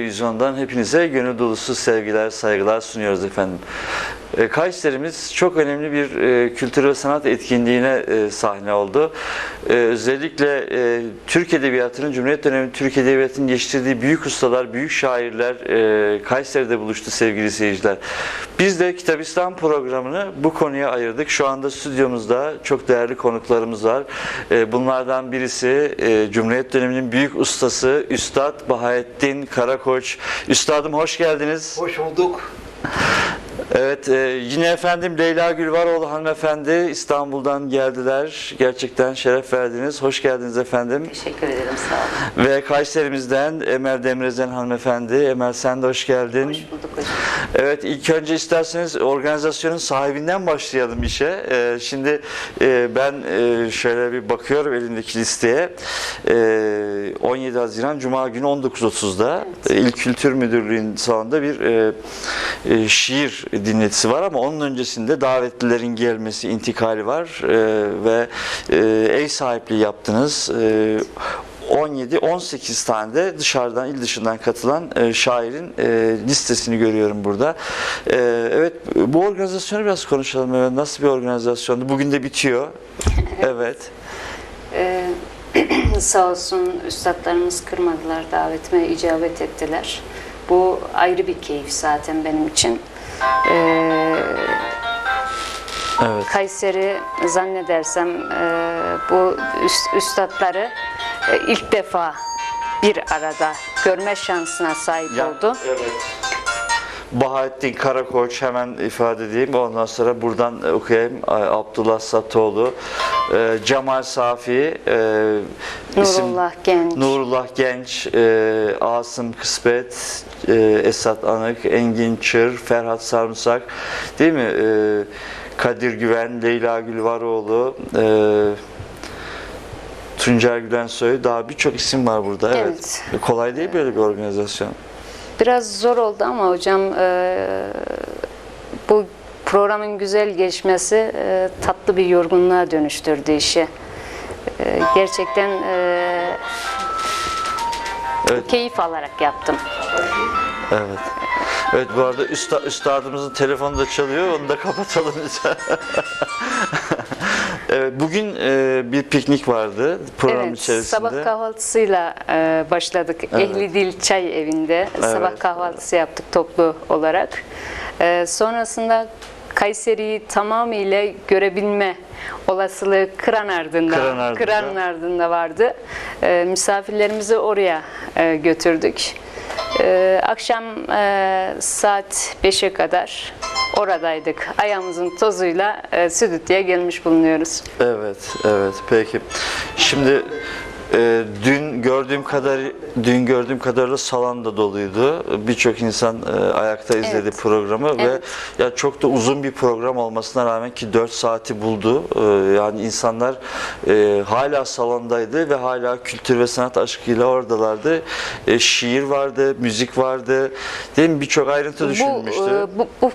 Televizyondan hepinize gönül dolusu sevgiler, saygılar sunuyoruz efendim. E, Kayseri'miz çok önemli bir e, kültür ve sanat etkinliğine e, sahne oldu. Özellikle Türk Edebiyatı'nın, Cumhuriyet dönemi Türk Edebiyatı'nın yetiştirdiği büyük ustalar, büyük şairler Kayseri'de buluştu sevgili seyirciler. Biz de Kitabistan programını bu konuya ayırdık. Şu anda stüdyomuzda çok değerli konuklarımız var. Bunlardan birisi Cumhuriyet döneminin büyük ustası Üstad Bahattin Karakoç. Üstadım hoş geldiniz. Hoş bulduk. Evet, e, yine efendim Leyla Gülvaroğlu hanımefendi İstanbul'dan geldiler. Gerçekten şeref verdiniz. Hoş geldiniz efendim. Teşekkür ederim sağ olun. Ve Kayserimizden Emel Demirözen hanımefendi. Emel sen de hoş geldin. Hoş bulduk hocam. Evet, ilk önce isterseniz organizasyonun sahibinden başlayalım işe. E, şimdi e, ben e, şöyle bir bakıyorum elindeki listeye. E, 17 Haziran Cuma günü 19.30'da e, İl Kültür Müdürlüğü'nün salonunda bir e, e, şiir dinletisi var ama onun öncesinde davetlilerin gelmesi, intikali var e, ve e, ev sahipliği yaptınız. E, 17-18 tane de dışarıdan, il dışından katılan e, şairin e, listesini görüyorum burada. E, evet, bu organizasyonu biraz konuşalım. Evet, Nasıl bir organizasyondu? Bugün de bitiyor. Evet. Ee, sağ olsun üstadlarımız kırmadılar, davetime icabet ettiler. Bu ayrı bir keyif zaten benim için. Ee, Evet. Kayseri zannedersem e, bu üst, üstadları ilk defa bir arada görme şansına sahip Ya, oldu. Evet. Bahattin Karakoç hemen ifade edeyim. Ondan sonra buradan okuyayım. Ay, Abdullah Satoğlu, e, Cemal Safi, e, isim- Nurullah Genç. Nurullah Genç, e, Asım Kısmet, e, Esat Anık, Engin Çır, Ferhat Sarımsak, değil mi? Kadir Güven, Leyla Gülvaroğlu, Tuncer Gülensoy, daha birçok isim var burada. Evet. Kolay değil böyle bir organizasyon. Biraz zor oldu ama hocam e, bu programın güzel geçmesi e, tatlı bir yorgunluğa dönüştürdü işi. E, gerçekten e, Evet. keyif alarak yaptım. Evet. Evet bu arada üsta, üstadımızın telefonu da çalıyor. Onu da kapatalım lütfen. Evet, bugün e, bir piknik vardı program evet, içerisinde. sabah kahvaltısıyla e, başladık. Ehli Dil Çay Evi'nde sabah kahvaltısı yaptık toplu olarak. E, sonrasında Kayseri'yi tamamıyla görebilme olasılığı Kıran Ardında, Kıran Ardında. Kıran Ardında vardı. E, misafirlerimizi oraya e, götürdük. Akşam saat 5'e kadar oradaydık. Ayağımızın tozuyla e, Südütü'ye gelmiş bulunuyoruz. Evet, evet. Peki. Şimdi e, dün gördüğüm kadar dün gördüğüm kadarıyla salon da doluydu. Birçok insan e, ayakta izledi Evet. programı Evet. ve ya çok da uzun bir program olmasına rağmen ki 4 saati buldu. E, yani insanlar e, hala salondaydı ve hala kültür ve sanat aşkıyla oradalardı. E, şiir vardı, müzik vardı. Değil mi? Birçok ayrıntı düşünülmüştü. Bu, e, bu, bu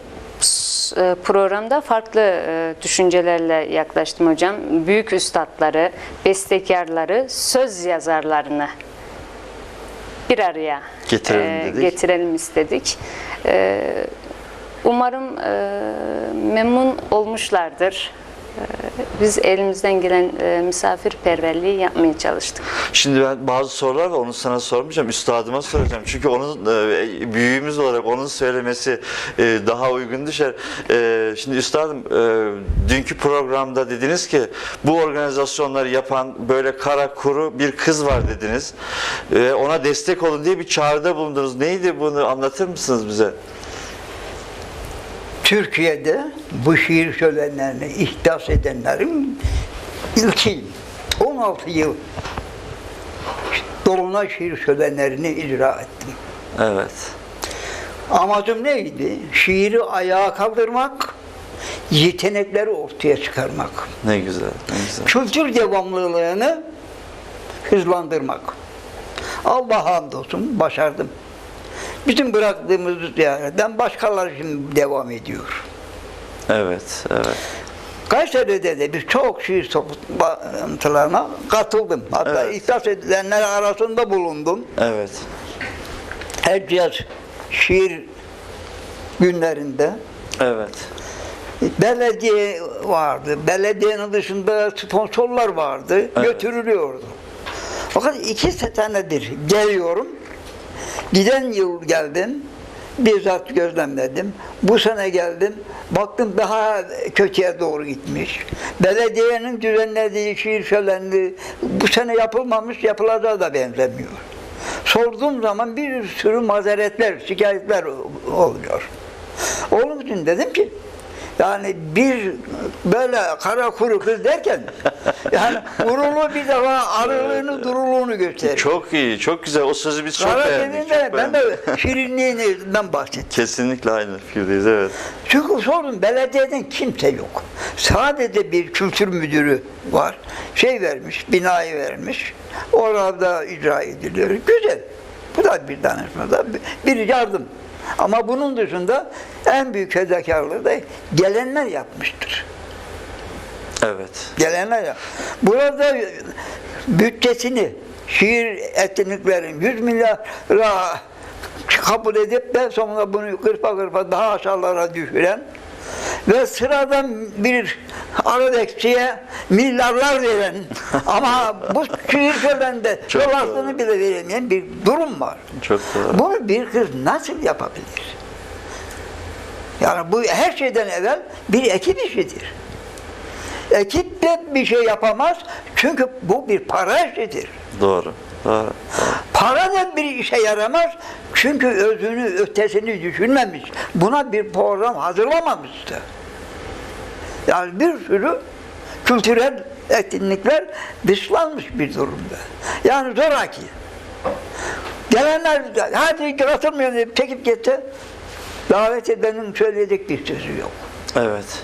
e, programda farklı e, düşüncelerle yaklaştım hocam. Büyük üstadları, bestekarları, söz yazarlarını bir araya Getirelim e, dedik. getirelim istedik. Umarım memnun olmuşlardır. E, Biz elimizden gelen e, misafirperverliği yapmaya çalıştık. Şimdi ben bazı sorular var onu sana sormayacağım. Üstadıma soracağım. Çünkü onun e, büyüğümüz olarak onun söylemesi e, daha uygun düşer. Şimdi üstadım dünkü programda dediniz ki bu organizasyonları yapan böyle kara kuru bir kız var dediniz. Ona destek olun diye bir çağrıda bulundunuz. Neydi bunu anlatır mısınız bize? Türkiye'de bu şiir şölenlerini ihdas edenlerin ilki 16 yıl Dolunay şiir şölenlerini icra ettim. Evet. Amacım neydi? Şiiri ayağa kaldırmak, yetenekleri ortaya çıkarmak. Ne güzel. Ne güzel. Kültür devamlılığını hızlandırmak. Allah hamdolsun başardım. Bizim bıraktığımız yerden başkaları şimdi devam ediyor. Evet. Evet. Kayseri'de de bir çok şiir toplantılarına katıldım. Hatta Evet. ihdas edilenler arasında bulundum. Evet. her yaz şiir günlerinde Evet. belediye vardı. Belediyenin dışında sponsorlar vardı. Götürülüyordu. Fakat iki senedir geliyorum. Giden yıl geldim. Bizzat gözlemledim. Bu sene geldim. Baktım daha kötüye doğru gitmiş. Belediyenin düzenlediği şiir şölenliği bu sene yapılmamış, yapılacağı da benzemiyor. Sorduğum zaman bir sürü mazeretler, şikayetler oluyor. Onun için dedim ki yani bir böyle kara kuru kız derken yani gururlu bir defa arılığını duruluğunu gösterir. Çok iyi, çok güzel. O sözü biz çok Kara beğendik. çok ben de şirinliğinden bahsettim. Kesinlikle aynı fikirdeyiz, evet. Çünkü sorun belediyeden kimse yok. Sadece bir kültür müdürü var. Şey vermiş, binayı vermiş. Orada icra ediliyor. Güzel. Bu da bir danışma da bir yardım. Ama bunun dışında en büyük fedakarlığı da gelenler yapmıştır. Evet. Gelenler yap. Burada bütçesini şiir etkinliklerin 100 milyara kabul edip de sonra bunu kırpa kırpa daha aşağılara düşüren ve sıradan bir Aradex'ciye milyarlar veren ama bu şiir şölende Çok yol doğru. hakkını bile veremeyen bir durum var. Çok doğru. Bunu bir kız nasıl yapabilir? Yani bu her şeyden evvel bir ekip işidir. Ekip de bir şey yapamaz çünkü bu bir para işidir. Doğru. Doğru. Para da bir işe yaramaz çünkü özünü, ötesini düşünmemiş. Buna bir program hazırlamamıştı. Yani bir sürü kültürel etkinlikler dışlanmış bir durumda. Yani zoraki. Gelenler hadi katılmıyor deyip çekip gitti. Davet edenin söyleyecek bir sözü yok. Evet.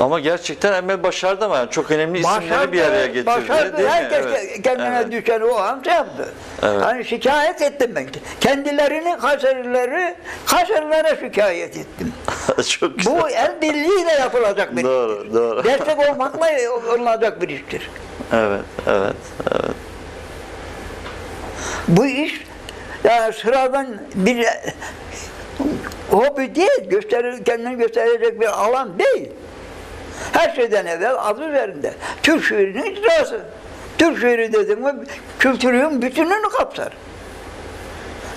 Ama gerçekten Emel başardı ama yani çok önemli isimleri bir araya getirdi. Başardı. değil mi? Herkes Evet. kendine Evet. düşen o şey yaptı. Evet. Hani şikayet ettim ben. Kendilerini Kayserileri Kayserilere şikayet ettim. çok güzel. Bu el birliğiyle yapılacak bir Doğru, iştir. doğru. Destek olmakla olunacak bir iştir. Evet, evet, evet. Bu iş yani sıradan bir hobi değil, gösterir, kendini gösterecek bir alan değil. Her şeyden evvel adı üzerinde. Türk şiirinin icrası. Türk şiiri dedim mi kültürün bütününü kapsar.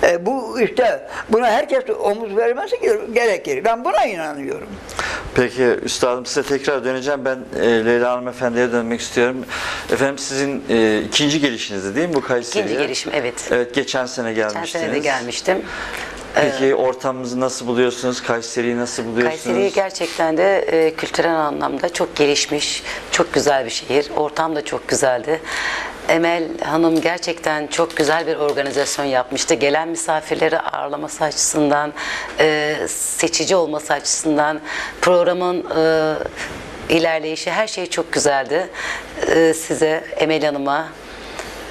E, bu işte buna herkes omuz vermesi gere- gerekir. Ben buna inanıyorum. Peki üstadım size tekrar döneceğim. Ben e, Leyla Hanım Efendi'ye dönmek istiyorum. Efendim sizin e, ikinci gelişinizdi değil mi bu Kayseri'ye? İkinci gelişim, evet. Evet geçen sene Geçen gelmiştiniz. sene de gelmiştim. Peki ortamımızı nasıl buluyorsunuz? Kayseri'yi nasıl buluyorsunuz? Kayseri gerçekten de e, kültürel anlamda çok gelişmiş, çok güzel bir şehir. Ortam da çok güzeldi. Emel Hanım gerçekten çok güzel bir organizasyon yapmıştı. Gelen misafirleri ağırlaması açısından, e, seçici olması açısından, programın e, ilerleyişi her şey çok güzeldi. E, size, Emel Hanım'a,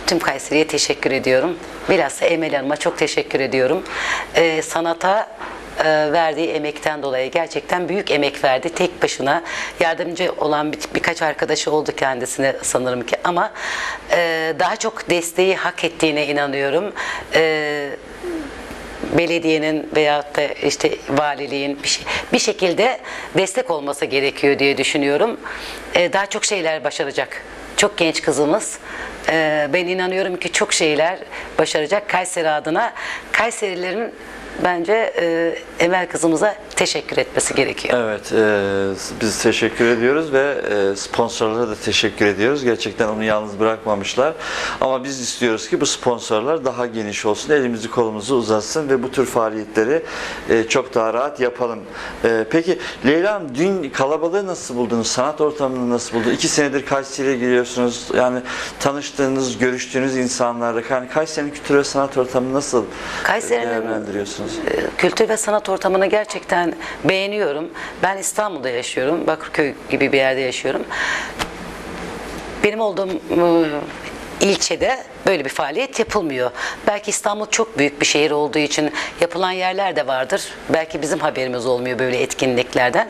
Tüm Kayseri'ye teşekkür ediyorum. Bilhassa Emel Hanım'a çok teşekkür ediyorum. Ee, sanata e, verdiği emekten dolayı gerçekten büyük emek verdi. Tek başına yardımcı olan bir, birkaç arkadaşı oldu kendisine sanırım ki ama e, daha çok desteği hak ettiğine inanıyorum. E, belediyenin veyahut da işte valiliğin bir, şey, bir şekilde destek olması gerekiyor diye düşünüyorum. Ee, daha çok şeyler başaracak. Çok genç kızımız. Ee, ben inanıyorum ki çok şeyler başaracak Kayseri adına. Kayserilerin bence e, Emel kızımıza teşekkür etmesi gerekiyor. Evet, e, biz teşekkür ediyoruz ve e, sponsorlara da teşekkür ediyoruz. Gerçekten onu yalnız bırakmamışlar. Ama biz istiyoruz ki bu sponsorlar daha geniş olsun, elimizi kolumuzu uzatsın ve bu tür faaliyetleri e, çok daha rahat yapalım. E, peki Leyla Hanım, dün kalabalığı nasıl buldunuz? Sanat ortamını nasıl buldunuz? İki senedir Kayseri'ye geliyorsunuz. Yani tanıştığınız, görüştüğünüz insanlarla. Yani Kayseri'nin kültür ve sanat ortamını nasıl Kayseri'nin- değerlendiriyorsunuz? Kültür ve sanat ortamını gerçekten beğeniyorum. Ben İstanbul'da yaşıyorum. Bakırköy gibi bir yerde yaşıyorum. Benim olduğum e, ilçede böyle bir faaliyet yapılmıyor. Belki İstanbul çok büyük bir şehir olduğu için yapılan yerler de vardır. Belki bizim haberimiz olmuyor böyle etkinliklerden.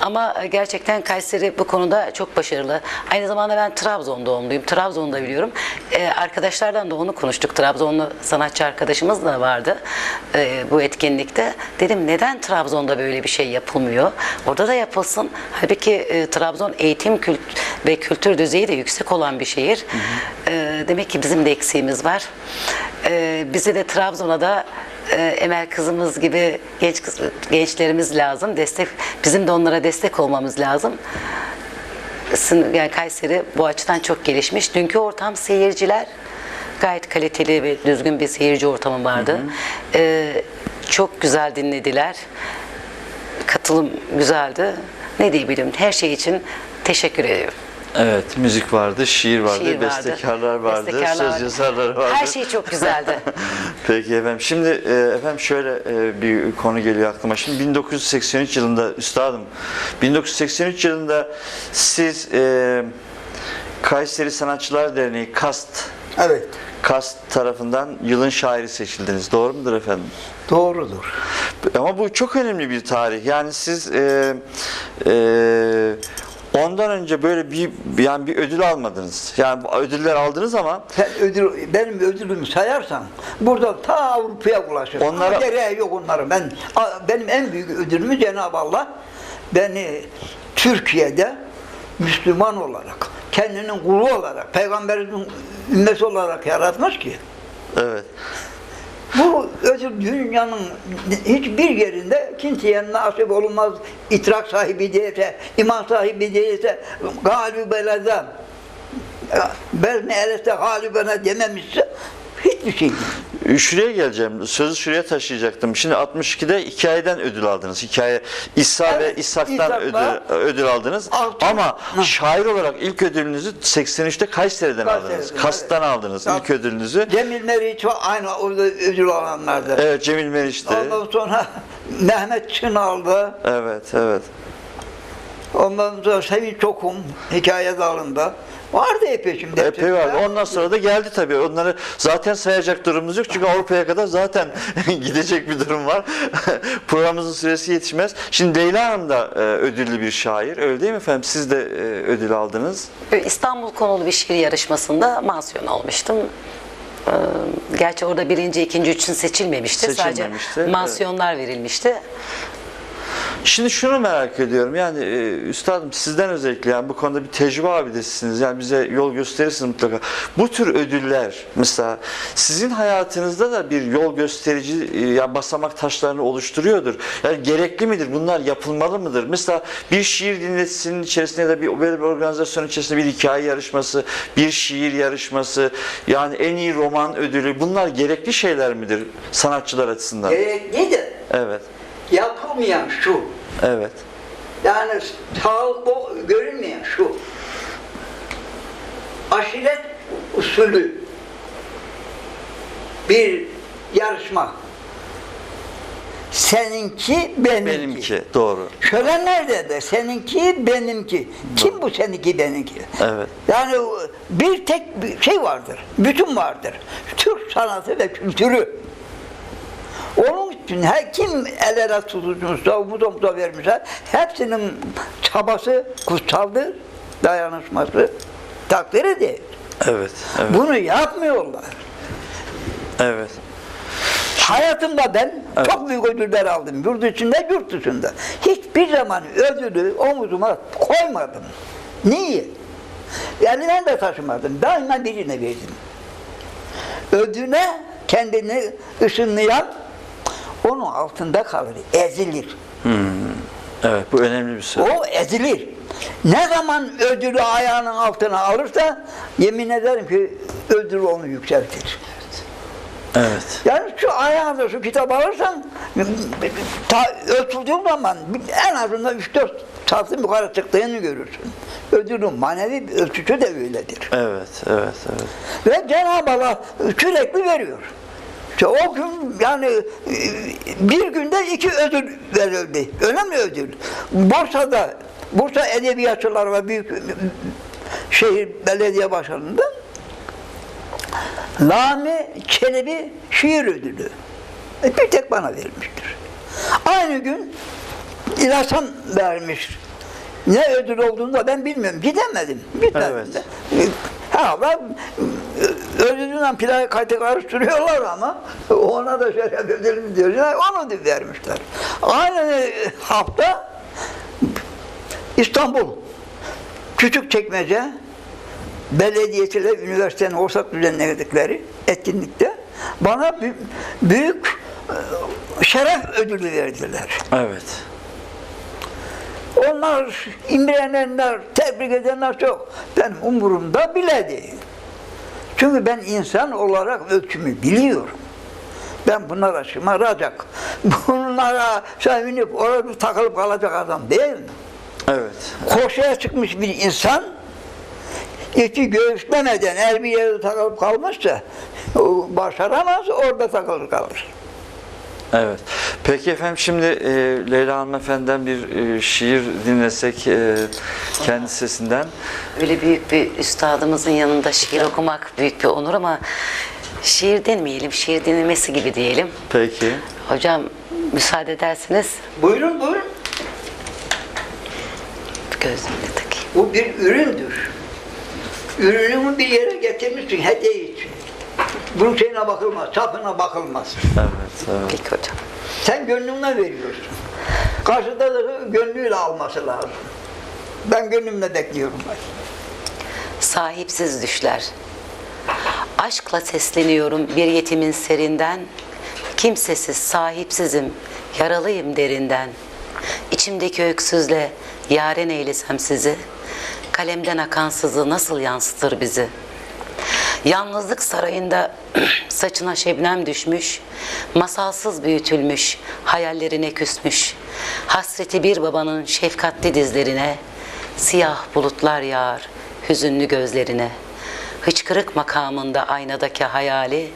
Ama gerçekten Kayseri bu konuda çok başarılı. Aynı zamanda ben Trabzon doğumluyum. Trabzon'da biliyorum. Ee, arkadaşlardan da onu konuştuk. Trabzonlu sanatçı arkadaşımız da vardı e, bu etkinlikte. Dedim neden Trabzon'da böyle bir şey yapılmıyor? Orada da yapılsın. Halbuki e, Trabzon eğitim kült ve kültür düzeyi de yüksek olan bir şehir. E, demek ki bizim de eksiğimiz var. E, bizi de Trabzon'a da e, Emel kızımız gibi genç kız, gençlerimiz lazım. Destek bizim de onlara destek olmamız lazım. Yani Kayseri bu açıdan çok gelişmiş. Dünkü ortam seyirciler gayet kaliteli ve düzgün bir seyirci ortamı vardı. Ee, çok güzel dinlediler. Katılım güzeldi. Ne diyebilirim? Her şey için teşekkür ediyorum. Evet, müzik vardı, şiir vardı, Şiir vardı, bestekarlar vardı, bestekarlar söz yazarları vardı. Her şey çok güzeldi. Peki efendim. Şimdi e, efendim şöyle e, bir konu geliyor aklıma. Şimdi 1983 yılında üstadım 1983 yılında siz e, Kayseri Sanatçılar Derneği KAST Evet. KAST tarafından yılın şairi seçildiniz. Doğru mudur efendim? Doğrudur. Ama bu çok önemli bir tarih. Yani siz e, e, ondan önce böyle bir yani bir ödül almadınız. Yani ödüller aldınız ama Sen ödül, benim ödülümü sayarsan buradan ta Avrupa'ya ulaşırsın. Onlara- gereği yok onlara. Ben benim en büyük ödülümü Cenab-ı Allah beni Türkiye'de Müslüman olarak, kendinin kulu olarak, peygamberin ümmeti olarak yaratmış ki evet. bu ödül dünyanın hiçbir yerinde kimseye nasip olunmaz. İtrak sahibi değilse, iman sahibi değilse, galibeleden ben eleste galibene dememişse hiçbir şey değil. Şuraya geleceğim. Sözü şuraya taşıyacaktım. Şimdi 62'de hikayeden ödül aldınız. Hikaye İsa ve Evet, İshak'tan İshak'la ödül, ödül aldınız. Altın- Ama Hı. şair olarak ilk ödülünüzü 83'te Kayseri'den Kayseri'den, aldınız. Kast'tan aldınız ilk ödülünüzü. Cemil Meriç aynı orada ödül alanlardı. Evet Cemil Meriç'ti. Ondan sonra Mehmet Çın aldı. Evet, evet. Ondan sonra Sevinç Çokum hikaye dalında. Vardı epey şimdi. Epey vardı. Ondan sonra da geldi tabii. Onları zaten sayacak durumumuz yok. Çünkü Avrupa'ya kadar zaten gidecek bir durum var. Programımızın süresi yetişmez. Şimdi Leyla Hanım da e, ödüllü bir şair. Öyle değil mi efendim? Siz de e, ödül aldınız. İstanbul konulu bir şiir yarışmasında mansiyon almıştım. Ee, Gerçi orada birinci, ikinci, üçüncü seçilmemişti. Seçilmemişti, Sadece mansiyonlar verilmişti. Şimdi şunu merak ediyorum yani e, üstadım sizden özellikle yani bu konuda bir tecrübe abidesisiniz yani bize yol gösterirsiniz mutlaka. Bu tür ödüller mesela sizin hayatınızda da bir yol gösterici e, ya basamak taşlarını oluşturuyordur. Yani gerekli midir? Bunlar yapılmalı mıdır? Mesela bir şiir dinletisinin içerisinde ya da bir böyle bir organizasyon içerisinde bir hikaye yarışması, bir şiir yarışması, yani en iyi roman ödülü bunlar gerekli şeyler midir sanatçılar açısından? Gerekli de Evet. Yapılmayan şu. Evet. Yani sağlıklı görünmeyen şu. Aşiret usulü bir yarışma. Seninki benimki. Benimki doğru. Şölenlerde de seninki benimki. Kim bu seninki benimki? Evet. Yani bir tek şey vardır. Bütün vardır. Türk sanatı ve kültürü. Onun için her kim el ele tutuşmuşsa, omuz omuza vermişse hepsinin çabası kutsaldır, dayanışması takdir edilir. Evet. Evet. Bunu yapmıyorlar. Evet. Hayatımda ben Evet. çok büyük ödüller aldım. Yurt içinde, yurt dışında. Hiçbir zaman ödülü omuzuma koymadım. Niye? Elinden de taşımadım. Daima birine verdim. Ödüne kendini ışınlayan onun altında kalır, ezilir. Evet. Bu önemli bir söz. O ezilir. Ne zaman ödülü ayağının altına alırsa yemin ederim ki ödül onu yükseltir. Evet. Yani şu ayağında şu kitap alırsan ta, ölçüldüğün zaman en azından 3-4 santim yukarı çıktığını görürsün. Ödülün manevi ölçüsü de öyledir. Evet. Evet. Evet. Ve Cenab-ı Allah sürekli veriyor. İşte o gün yani e, bir günde iki ödül verildi. Önemli ödül. Bursa'da, Bursa Edebiyatçılar ve Büyük şehir belediye başkanında Lami Çelebi şiir ödülü. E, Bir tek bana verilmiştir. Aynı gün İlaçhan vermiş. Ne ödül olduğunu da ben bilmiyorum. Gidemedim. Gitmedim Evet. de. E, Ha ben ödülünden plakayı karıştırıyorlar ama ona da şeref ödülü diyor. Yani onu vermişler. Aynı hafta İstanbul Küçükçekmece belediyesiyle üniversitenin ortak düzenledikleri etkinlikte bana bü- büyük e, şeref ödülü verdiler. Evet. Onlar imrenenler, tebrik edenler çok. Benim umurumda bile değil. Çünkü ben insan olarak ölçümü biliyorum. Ben bunlara şımaracak, bunlara sevinip orada takılıp kalacak adam değilim. Evet. Koşuya çıkmış bir insan iki göğüslemeden el bir yere takılıp kalmışsa başaramaz, orada takılır kalır. Evet. Peki efendim şimdi e, Leyla hanımefendiden bir e, şiir dinlesek e, kendi sesinden. Öyle büyük bir üstadımızın yanında şiir okumak büyük bir onur ama şiir demeyelim, şiir dinlemesi gibi diyelim. Peki. Hocam müsaade ederseniz Buyurun buyurun. gözlüğümü takayım. Bu bir üründür. Ürünümü bir yere getirmişsin hediye için. Bunun şeyine bakılmaz, çapına bakılmaz. Evet. evet. Peki hocam. Sen gönlünden veriyorsun. Karşıda da gönlüyle alması lazım. Ben gönlümle bekliyorum. Sahipsiz düşler. Aşkla sesleniyorum bir yetimin serinden. Kimsesiz, sahipsizim, yaralıyım derinden. İçimdeki öksüzle yaren eylesem sizi. Kalemden akan sızı nasıl yansıtır bizi? Yalnızlık sarayında saçına şebnem düşmüş, masalsız büyütülmüş, hayallerine küsmüş. Hasreti bir babanın şefkatli dizlerine, siyah bulutlar yağar hüzünlü gözlerine. Hıçkırık makamında aynadaki hayali,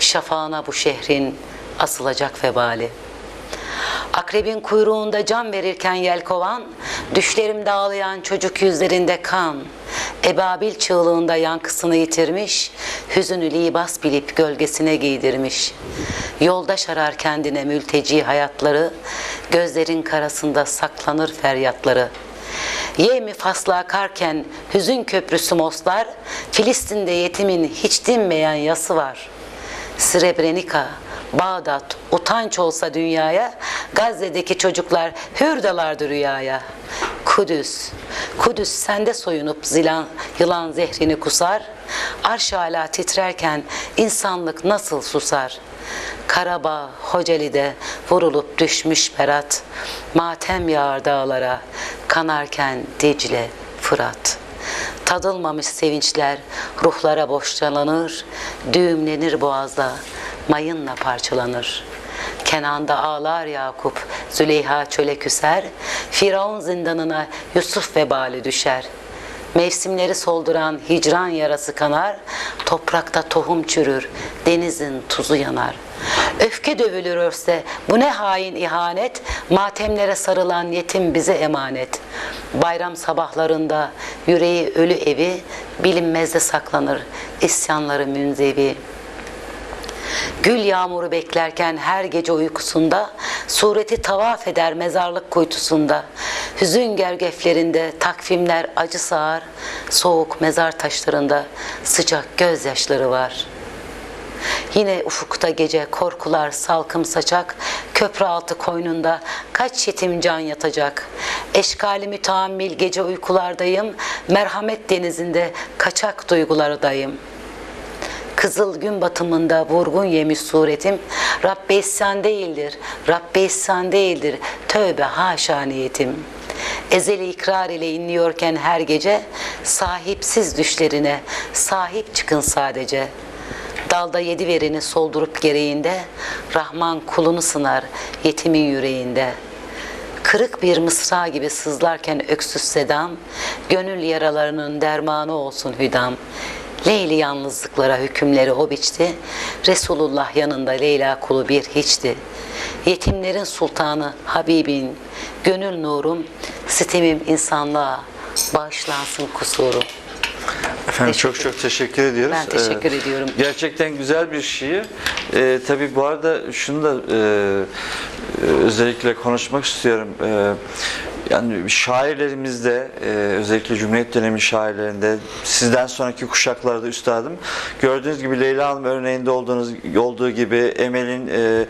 şafağına bu şehrin asılacak vebali. Akrebin kuyruğunda can verirken yelkovan, düşlerimde ağlayan çocuk yüzlerinde kan, ebabil çığlığında yankısını yitirmiş, hüzünü libas bilip gölgesine giydirmiş. Yoldaş arar kendine mülteci hayatları, gözlerin karasında saklanır feryatları. Yemi fasla akarken hüzün köprüsü moslar, Filistin'de yetimin hiç dinmeyen yası var. Srebrenica, Bağdat, utanç olsa dünyaya, Gazze'deki çocuklar hürdalardı rüyaya. Kudüs, Kudüs sende soyunup zilan, yılan zehrini kusar, arş hala titrerken insanlık nasıl susar? Karabağ, Hocali'de vurulup düşmüş Berat, matem yağar dağlara, kanarken Dicle, Fırat. Tadılmamış sevinçler ruhlara boşlanır, düğümlenir boğazda, mayınla parçalanır. Kenan'da ağlar Yakup, Züleyha çöle küser, Firavun zindanına Yusuf vebali düşer. Mevsimleri solduran hicran yarası kanar, toprakta tohum çürür, denizin tuzu yanar. Öfke dövülür örse, bu ne hain ihanet, matemlere sarılan yetim bize emanet. Bayram sabahlarında yüreği ölü evi, bilinmezde saklanır, isyanları münzevi. Gül yağmuru beklerken her gece uykusunda, sureti tavaf eder mezarlık kuytusunda. Hüzün gergeflerinde takvimler acı sağar, soğuk mezar taşlarında sıcak gözyaşları var.'' Yine ufukta gece korkular salkım saçak, köprü altı koynunda kaç yetim can yatacak. Eşkali müteammil gece uykulardayım, merhamet denizinde kaçak duygulardayım. Kızıl gün batımında vurgun yemiş suretim, Rabbe isyan değildir, Rabbe isyan değildir, tövbe haşa niyetim. Ezeli ikrar ile inliyorken her gece, sahipsiz düşlerine sahip çıkın sadece.'' Dalda yedi verini soldurup gereğinde, Rahman kulunu sınar yetimin yüreğinde. Kırık bir mısra gibi sızlarken öksüz sedam, Gönül yaralarının dermanı olsun hüdam. Leyli yalnızlıklara hükümleri o biçti, Resulullah yanında Leyla kulu bir hiçti. Yetimlerin sultanı Habibin, gönül nurum, sitemim insanlığa, bağışlansın kusurum. Efendim Teşekkür çok çok teşekkür ediyoruz. Ben teşekkür Ee, ediyorum. Gerçekten güzel bir şiir. Ee, tabii bu arada şunu da e, e, özellikle konuşmak istiyorum. Ee, yani şairlerimizde e, özellikle Cumhuriyet dönemi şairlerinde sizden sonraki kuşaklarda üstadım gördüğünüz gibi Leyla Hanım örneğinde olduğunuz olduğu gibi Emel'in e,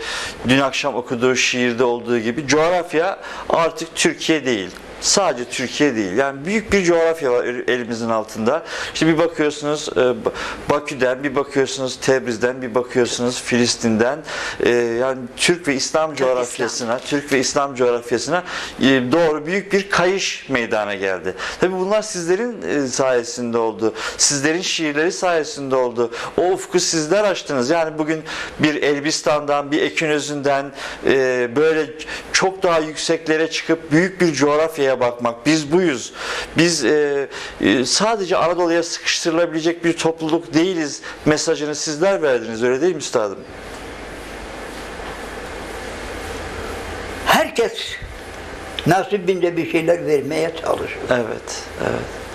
dün akşam okuduğu şiirde olduğu gibi coğrafya artık Türkiye değil. Sadece Türkiye değil. Yani büyük bir coğrafya var elimizin altında. İşte bir bakıyorsunuz e, Ba- Bakü'den, bir bakıyorsunuz Tebriz'den, bir bakıyorsunuz Filistin'den. E, Yani Türk ve İslam coğrafyasına, Türk ve İslam coğrafyasına e, doğru büyük bir kayış meydana geldi. Tabii bunlar sizlerin sayesinde oldu. Sizlerin şiirleri sayesinde oldu. O ufku sizler açtınız. Yani bugün bir Elbistan'dan, bir Ekinözü'nden e, böyle çok daha yükseklere çıkıp büyük bir coğrafyaya bakmak. Biz buyuz. Biz e, e, sadece Anadolu'ya sıkıştırılabilecek bir topluluk değiliz mesajını sizler verdiniz. Öyle değil mi üstadım? Herkes nasibince bir şeyler vermeye çalışıyor. Evet. Evet.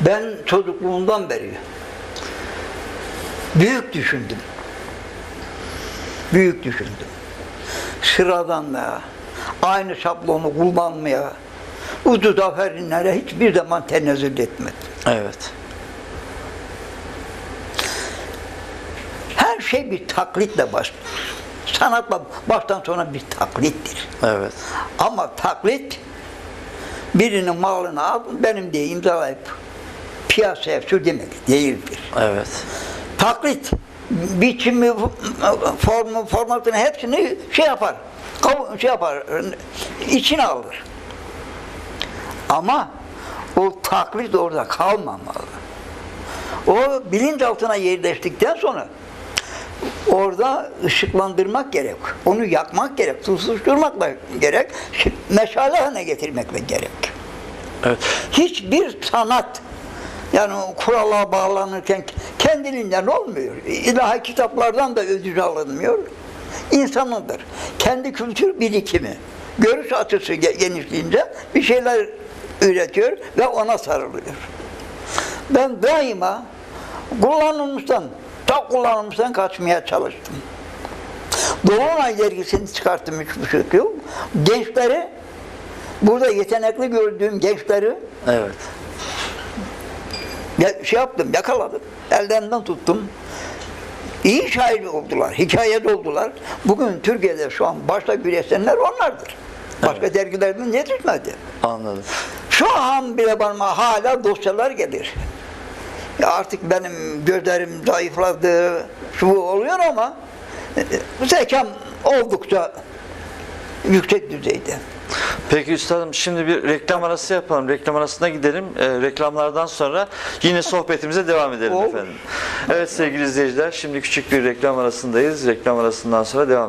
Ben çocukluğumdan beri büyük düşündüm. Büyük düşündüm. Sıradanlığa, aynı şablonu kullanmaya, ucuz aferinlere hiçbir zaman tenezzül etmedim. Evet. Her şey bir taklitle başlıyor. Sanatla baştan sona bir taklittir. Evet. Ama taklit birinin malını al, benim diye imzalayıp piyasaya sür demek değildir. Evet. Taklit biçimi, formu, formatını hepsini şey yapar. Şey yapar, içine alır. Ama o taklit orada kalmamalı. O bilinçaltına yerleştikten sonra orada ışıklandırmak gerek. Onu yakmak gerek, susuşturmakla gerek, meşale haline getirmekle gerek. Evet. Hiçbir sanat yani kurala bağlanırken kendiliğinden olmuyor. İlahi kitaplardan da ödül alınmıyor. İnsanındır. Kendi kültür birikimi, görüş açısı ge- genişliğince bir şeyler üretiyor ve ona sarılıyor. Ben daima kullanılmıştan, çok kullanılmıştan kaçmaya çalıştım. Dolunay dergisini çıkarttım üç buçuk yıl. Gençleri, burada yetenekli gördüğüm gençleri Evet. ya, şey yaptım, yakaladım. Ellerinden tuttum. İyi şair oldular, hikaye oldular. Bugün Türkiye'de şu an başta üretenler onlardır. Başka dergilerden yetişmedi. Anladım. Şu an bile bana hala dosyalar gelir. Ya artık benim gözlerim zayıfladı, şu oluyor ama e, zekam oldukça yüksek düzeyde. Peki üstadım şimdi bir reklam arası yapalım. Reklam arasına gidelim. Ee, reklamlardan sonra yine sohbetimize devam edelim Olur. efendim. Evet sevgili izleyiciler şimdi küçük bir reklam arasındayız. Reklam arasından sonra devam